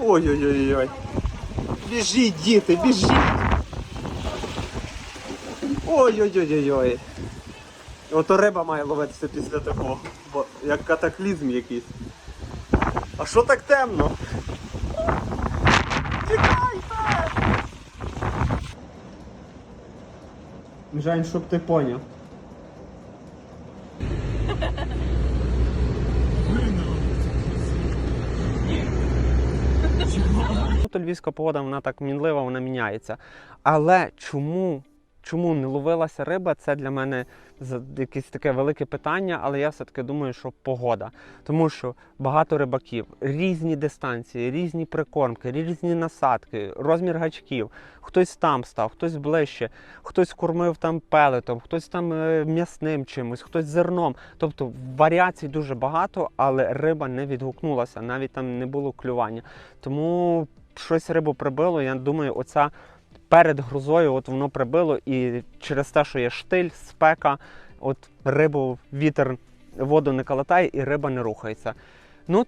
Ой-ой-ой-ой. Біжіть, діти, біжіть. Ой-ой-ой-ой-ой. Ото риба має ловитися після такого, бо як катаклізм якийсь. А що так темно? Тікайте! Жень, щоб ти поняв. То львівська погода, вона так мінлива, вона міняється. Але чому, чому не ловилася риба, це для мене якесь таке велике питання, але я все-таки думаю, що погода. Тому що багато рибаків, різні дистанції, різні прикормки, різні насадки, розмір гачків. Хтось там став, хтось ближче, хтось кормив там пелетом, хтось там е, м'ясним чимось, хтось зерном. Тобто варіацій дуже багато, але риба не відгукнулася, навіть там не було клювання. Тому щось рибу прибило. Я думаю, оця перед грозою от воно прибило, і через те, що є штиль, спека, от рибу вітер воду не калатає і риба не рухається. Ну,